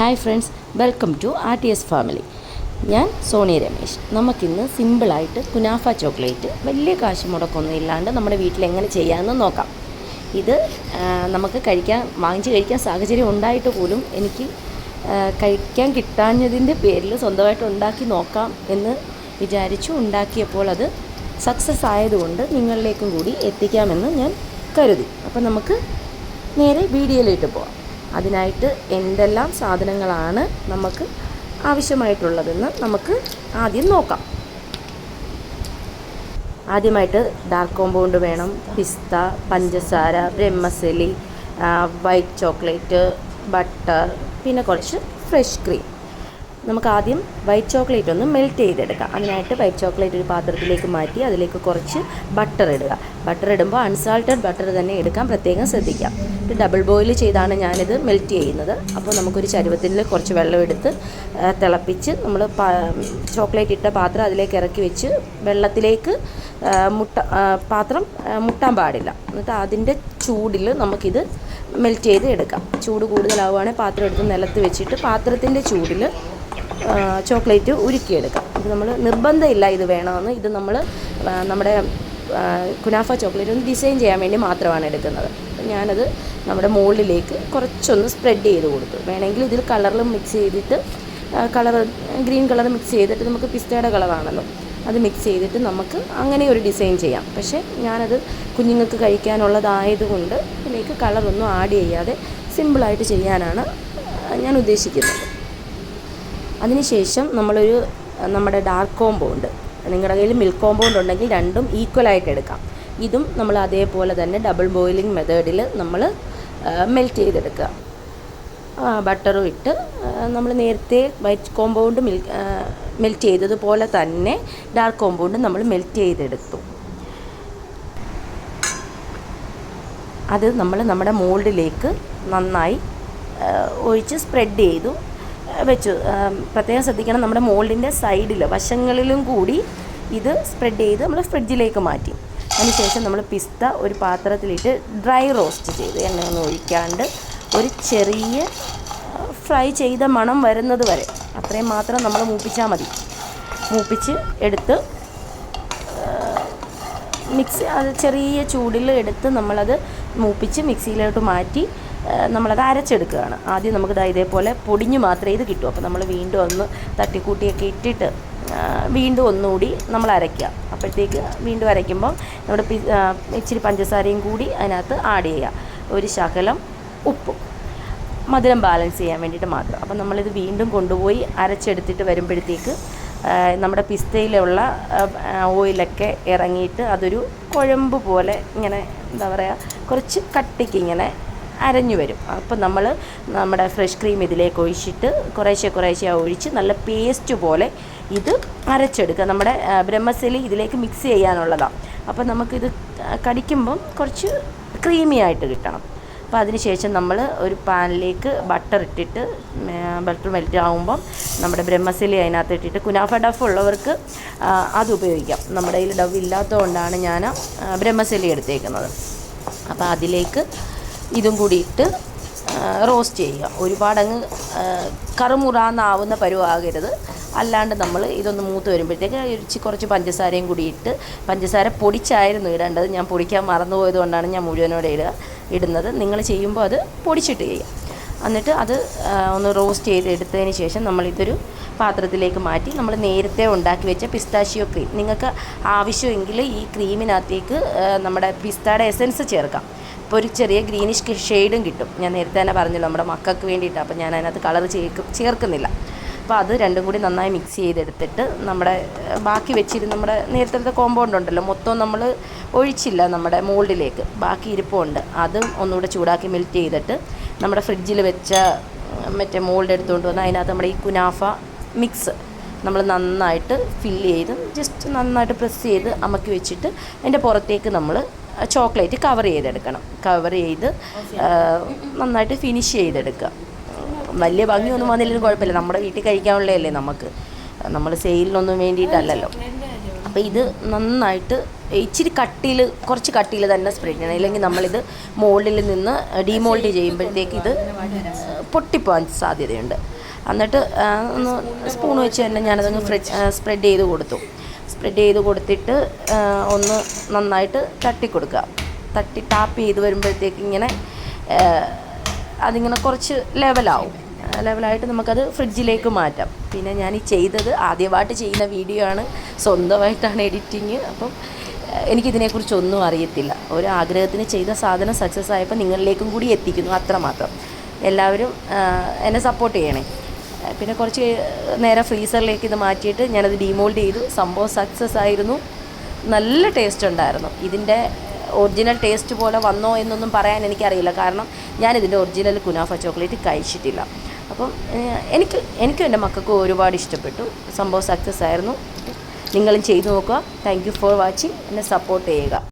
Hi friends welcome to R T S family ഞാൻ സോണി രമേശ്. നമുക്കിന്ന് സിമ്പിളായിട്ട് കുനാഫ ചോക്ലേറ്റ് വലിയ കാശ് മുടക്കൊന്നും ഇല്ലാണ്ട് നമ്മുടെ വീട്ടിൽ എങ്ങനെ ചെയ്യാമെന്ന് നോക്കാം. ഇത് നമുക്ക് കഴിക്കാൻ വാങ്ങിച്ച് കഴിക്കാൻ സാഹചര്യം ഉണ്ടായിട്ട് പോലും എനിക്ക് കഴിക്കാൻ കിട്ടാഞ്ഞതിന്റെ പേരിൽ സ്വന്തമായിട്ട് ഉണ്ടാക്കി നോക്കാം എന്ന് വിചാരിച്ചു ഉണ്ടാക്കിയപ്പോൾ അത് സക്സസ് ആയതുകൊണ്ട് നിങ്ങളിലേക്കും കൂടി എത്തിക്കാമെന്ന് ഞാൻ കരുതി. അപ്പോൾ നമുക്ക് നേരെ വീഡിയോയിലിട്ട് പോവാം. അതിനായിട്ട് എന്തെല്ലാം സാധനങ്ങളാണ് നമുക്ക് ആവശ്യമായിട്ടുള്ളതെന്ന് നമുക്ക് ആദ്യം നോക്കാം. ആദ്യമായിട്ട് ഡാർക്ക് കോമ്പൗണ്ട് വേണം. പിസ്ത പഞ്ചസാര ബ്രഹ്മസലി വൈറ്റ് ചോക്ലേറ്റ് ബട്ടർ പിന്നെ കുറച്ച് ഫ്രഷ് ക്രീം നമുക്ക് ആദ്യം വൈറ്റ് ചോക്ലേറ്റ് ഒന്ന് മെൽറ്റ് ചെയ്തെടുക്കാം. അതിനായിട്ട് വൈറ്റ് ചോക്ലേറ്റ് ഒരു പാത്രത്തിലേക്ക് മാറ്റി അതിലേക്ക് കുറച്ച് ബട്ടർ ഇടുക. ബട്ടർ ഇടുമ്പോൾ അൺസാൾട്ടഡ് ബട്ടർ തന്നെ എടുക്കാൻ പ്രത്യേകം ശ്രദ്ധിക്കാം. ഇത് ഡബിൾ ബോയിൽ ചെയ്താണ് ഞാനിത് മെൽറ്റ് ചെയ്യുന്നത്. അപ്പോൾ നമുക്കൊരു ചരുവത്തിൽ കുറച്ച് വെള്ളം എടുത്ത് തിളപ്പിച്ച് നമ്മൾ ചോക്ലേറ്റ് ഇട്ട പാത്രം അതിലേക്ക് ഇറക്കി വെച്ച് വെള്ളത്തിലേക്ക് മുട്ട പാത്രം മുട്ടാൻ പാടില്ല. എന്നിട്ട് അതിന്റെ ചൂടിൽ നമുക്കിത് മെൽറ്റ് ചെയ്ത് എടുക്കാം ചൂട് കൂടുതലാവുകയാണെങ്കിൽ പാത്രം എടുത്ത് നിലത്ത് വെച്ചിട്ട് പാത്രത്തിന്റെ ചൂടിൽ ചോക്ലേറ്റ് ഉരുക്കിയെടുക്കാം. ഇത് നമ്മൾ നിർബന്ധമില്ല ഇത് വേണമെന്ന്. ഇത് നമ്മൾ നമ്മുടെ കുനാഫ ചോക്ലേറ്റ് ഒന്ന് ഡിസൈൻ ചെയ്യാൻ വേണ്ടി മാത്രമാണ് എടുക്കുന്നത്. ഞാനത് നമ്മുടെ മുകളിലേക്ക് കുറച്ചൊന്ന് സ്പ്രെഡ് ചെയ്ത് കൊടുത്തു. വേണമെങ്കിൽ ഇതിൽ കളറിൽ മിക്സ് ചെയ്തിട്ട് കളർ ഗ്രീൻ കളർ മിക്സ് ചെയ്തിട്ട് നമുക്ക് പിസ്തയുടെ കളറാണല്ലോ. അത് മിക്സ് ചെയ്തിട്ട് നമുക്ക് അങ്ങനെ ഒരു ഡിസൈൻ ചെയ്യാം. പക്ഷേ ഞാനത് കുഞ്ഞുങ്ങൾക്ക് കഴിക്കാനുള്ളതായതുകൊണ്ട് ഇതിലേക്ക് കളറൊന്നും ആഡ് ചെയ്യാതെ സിമ്പിളായിട്ട് ചെയ്യാനാണ് ഞാൻ ഉദ്ദേശിക്കുന്നത്. അതിനുശേഷം നമ്മളൊരു നമ്മുടെ ഡാർക്ക് കോമ്പൗണ്ട് നിങ്ങളുടെ കയ്യിൽ മിൽക്ക് കോമ്പൗണ്ട് ഉണ്ടെങ്കിൽ രണ്ടും ഈക്വലായിട്ട് എടുക്കാം. ഇതും നമ്മൾ അതേപോലെ തന്നെ ഡബിൾ ബോയിലിംഗ് മെത്തേഡിൽ നമ്മൾ മെൽറ്റ് ചെയ്തെടുക്കുക. ബട്ടറും ഇട്ട് നമ്മൾ നേരത്തെ വൈറ്റ് കോമ്പൗണ്ട് മിൽ മെൽറ്റ് ചെയ്തതുപോലെ തന്നെ ഡാർക്ക് കോമ്പൗണ്ട് നമ്മൾ മെൽറ്റ് ചെയ്തെടുത്തു. അത് നമ്മൾ നമ്മുടെ മോൾഡിലേക്ക് നന്നായി ഒഴിച്ച് സ്പ്രെഡ് ചെയ്തു. വെച്ചു. പ്രത്യേകം ശ്രദ്ധിക്കണം നമ്മുടെ മോൾഡിന്റെ സൈഡിൽ വശങ്ങളിലും കൂടി ഇത് സ്പ്രെഡ് ചെയ്ത് നമ്മൾ ഫ്രിഡ്ജിലേക്ക് മാറ്റി. അതിനുശേഷം നമ്മൾ പിസ്ത ഒരു പാത്രത്തിലിട്ട് ഡ്രൈ റോസ്റ്റ് ചെയ്ത് എണ്ണയൊന്നും ഒഴിക്കാണ്ട് ഒരു ചെറിയ ഫ്രൈ ചെയ്ത മണം വരുന്നത് വരെ അത്രയും മാത്രം നമ്മൾ മൂപ്പിച്ചാൽ മതി. മൂപ്പിച്ച് എടുത്ത് മിക്സി അത് ചെറിയ ചൂടിൽ എടുത്ത് നമ്മളത് മൂപ്പിച്ച് മിക്സിയിലോട്ട് മാറ്റി നമ്മളത് അരച്ചെടുക്കുകയാണ്. ആദ്യം നമുക്ക് ദാ ഇതേപോലെ പൊടിഞ്ഞ് മാത്രമേ ഇത് കിട്ടൂ. അപ്പോൾ നമ്മൾ വീണ്ടും ഒന്ന് തട്ടിക്കൂട്ടിയൊക്കെ ഇട്ടിട്ട് വീണ്ടും ഒന്നുകൂടി നമ്മൾ അരയ്ക്കുക. അപ്പോഴത്തേക്ക് വീണ്ടും അരയ്ക്കുമ്പോൾ നമ്മുടെ ഇച്ചിരി പഞ്ചസാരയും കൂടി അതിനകത്ത് ആഡ് ചെയ്യുക. ഒരു ശകലം ഉപ്പും. മധുരം ബാലൻസ് ചെയ്യാൻ വേണ്ടിയിട്ട് മാത്രം. അപ്പം നമ്മളിത് വീണ്ടും കൊണ്ടുപോയി അരച്ചെടുത്തിട്ട് വരുമ്പോഴത്തേക്ക് നമ്മുടെ പിസ്തയിലുള്ള ഓയിലൊക്കെ ഇറങ്ങിയിട്ട് അതൊരു കുഴമ്പ് പോലെ ഇങ്ങനെ എന്താ പറയുക കുറച്ച് കട്ടിക്ക് ഇങ്ങനെ അരഞ്ഞു വരും. അപ്പം നമ്മൾ നമ്മുടെ ഫ്രഷ് ക്രീം ഇതിലേക്ക് ഒഴിച്ചിട്ട് കുറേശ്ശെ കുറേശ്ശെ ഒഴിച്ച് നല്ല പേസ്റ്റ് പോലെ ഇത് അരച്ചെടുക്കുക. നമ്മുടെ ബ്രഹ്മസലി ഇതിലേക്ക് മിക്സ് ചെയ്യാനുള്ളതാണ് അപ്പം നമുക്കിത് കടിക്കുമ്പം കുറച്ച് ക്രീമി ആയിട്ട് കിട്ടണം. അപ്പോൾ അതിനുശേഷം നമ്മൾ ഒരു പാനിലേക്ക് ബട്ടർ ഇട്ടിട്ട് ബട്ടർ മെൽറ്റ് ആകുമ്പം നമ്മുടെ ബ്രഹ്മസലി അതിനകത്ത് ഇട്ടിട്ട് കുനാഫ ഡഫ് ഉള്ളവർക്ക് അത് ഉപയോഗിക്കാം. നമ്മുടെ കയ്യിൽ ഡവ് ഇല്ലാത്തതുകൊണ്ടാണ് ഞാൻ ബ്രഹ്മസലി എടുത്തേക്കുന്നത്. അപ്പോൾ അതിലേക്ക് ഇതും കൂടി ഇട്ട് റോസ്റ്റ് ചെയ്യുക. ഒരുപാടങ്ങ് കറുമുറാന്നാവുന്ന പരുവാകരുത്. അല്ലാണ്ട് നമ്മൾ ഇതൊന്ന് മൂത്ത് വരുമ്പോഴത്തേക്ക് ഒരു കുറച്ച് പഞ്ചസാരയും കൂടി ഇട്ട് പഞ്ചസാര പൊടിച്ചായിരുന്നു ഇടേണ്ടത്. ഞാൻ പൊടിക്കാൻ മറന്നുപോയത് കൊണ്ടാണ് ഞാൻ മുഴുവനോടെ ഇടുക ഇടുന്നത്. നിങ്ങൾ ചെയ്യുമ്പോൾ അത് പൊടിച്ചിട്ട് ചെയ്യുക. എന്നിട്ട് അത് ഒന്ന് റോസ്റ്റ് ചെയ്ത് എടുത്തതിന് ശേഷം നമ്മളിതൊരു പാത്രത്തിലേക്ക് മാറ്റി നമ്മൾ നേരത്തെ ഉണ്ടാക്കി വെച്ച പിസ്താഷിയോ ക്രീം. നിങ്ങൾക്ക് ആവശ്യമെങ്കിൽ ഈ ക്രീമിനകത്തേക്ക് നമ്മുടെ പിസ്തയുടെ എസൻസ് ചേർക്കാം. ഇപ്പോൾ ഒരു ചെറിയ ഗ്രീനിഷ് ഷെയ്ഡും കിട്ടും. ഞാൻ നേരത്തെ തന്നെ പറഞ്ഞല്ലോ നമ്മുടെ മക്കൾക്ക് വേണ്ടിയിട്ടാണ് അപ്പോൾ ഞാൻ അതിനകത്ത് കളർ ചേർക്ക് ചേർക്കുന്നില്ല. അപ്പോൾ അത് രണ്ടും കൂടി നന്നായി മിക്സ് ചെയ്തെടുത്തിട്ട് നമ്മുടെ ബാക്കി വെച്ചിരുന്ന നമ്മുടെ നേരത്തെ കോമ്പൗണ്ട് ഉണ്ടല്ലോ മൊത്തം നമ്മൾ ഒഴിച്ചില്ല നമ്മുടെ മോൾഡിലേക്ക് ബാക്കി ഇരിപ്പുണ്ട്. അതും ഒന്നുകൂടെ ചൂടാക്കി മെൽറ്റ് ചെയ്തിട്ട് നമ്മുടെ ഫ്രിഡ്ജിൽ വെച്ച മറ്റേ മോൾഡ് എടുത്തുകൊണ്ട് വന്ന് അതിനകത്ത് നമ്മുടെ ഈ കുനാഫ മിക്സ് നമ്മൾ നന്നായിട്ട് ഫില്ല് ചെയ്ത് ജസ്റ്റ് നന്നായിട്ട് പ്രസ് ചെയ്ത് അമക്കി വെച്ചിട്ട് അതിന്റെ പുറത്തേക്ക് നമ്മൾ ചോക്ലേറ്റ് കവർ ചെയ്തെടുക്കണം. കവർ ചെയ്ത് നന്നായിട്ട് ഫിനിഷ് ചെയ്തെടുക്കുക. വലിയ ഭംഗിയൊന്നും വന്നില്ലെങ്കിലും കുഴപ്പമില്ല. നമ്മുടെ വീട്ടിൽ കഴിക്കാനുള്ളതല്ലേ നമുക്ക്. നമ്മൾ സെയിലിനൊന്നും വേണ്ടിയിട്ടല്ലല്ലോ. അപ്പോൾ ഇത് നന്നായിട്ട് ഇച്ചിരി കട്ടിയിൽ കുറച്ച് കട്ടിയിൽ തന്നെ സ്പ്രെഡ് ചെയ്യണം. ഇല്ലെങ്കിൽ നമ്മളിത് മോൾഡിൽ നിന്ന് ഡീമോൾഡ് ചെയ്യുമ്പോഴത്തേക്ക് ഇത് പൊട്ടിപ്പോകാൻ സാധ്യതയുണ്ട്. എന്നിട്ട് ഒന്ന് സ്പൂൺ വെച്ച് തന്നെ ഫ്രിഡ്ജ് സ്പ്രെഡ് ചെയ്ത് കൊടുത്തു. സ്പ്രെഡ് ചെയ്ത് കൊടുത്തിട്ട് ഒന്ന് നന്നായിട്ട് തട്ടി കൊടുക്കുക തട്ടി ടാപ്പ് ചെയ്ത് വരുമ്പോഴത്തേക്ക് ഇങ്ങനെ അതിങ്ങനെ കുറച്ച് ലെവലാവും ലെവലായിട്ട് നമുക്കത് ഫ്രിഡ്ജിലേക്ക് മാറ്റാം. പിന്നെ ഞാൻ ഈ ചെയ്തത് ആദ്യമായിട്ട് ചെയ്യുന്ന വീഡിയോ ആണ്. സ്വന്തമായിട്ടാണ് എഡിറ്റിങ് അപ്പം എനിക്കിതിനെക്കുറിച്ചൊന്നും അറിയത്തില്ല. ഒരു ആഗ്രഹത്തിന് ചെയ്ത സാധനം സക്സസ് ആയപ്പോൾ നിങ്ങളിലേക്കും കൂടി എത്തിക്കുന്നു അത്രമാത്രം. എല്ലാവരും എന്നെ സപ്പോർട്ട് ചെയ്യണേ. പിന്നെ കുറച്ച് നേരെ ഫ്രീസറിലേക്ക് ഇത് മാറ്റിയിട്ട് ഞാനത് ഡിമോൾഡ് ചെയ്തു. സംഭവം സക്സസ് ആയിരുന്നു. നല്ല ടേസ്റ്റ് ഉണ്ടായിരുന്നു. ഇതിന്റെ ഒറിജിനൽ ടേസ്റ്റ് പോലെ വന്നോ എന്നൊന്നും പറയാൻ എനിക്കറിയില്ല. കാരണം ഞാനിതിന്റെ ഒറിജിനൽ കുനാഫ ചോക്ലേറ്റ് കഴിച്ചിട്ടില്ല. അപ്പം എനിക്ക് എനിക്കും എന്റെ മക്കൾക്കും ഒരുപാട് ഇഷ്ടപ്പെട്ടു. സംഭവം സക്സസ് ആയിരുന്നു. നിങ്ങളും ചെയ്തു നോക്കുക. താങ്ക് യു ഫോർ വാച്ചിങ് എന്നെ സപ്പോർട്ട് ചെയ്യുക.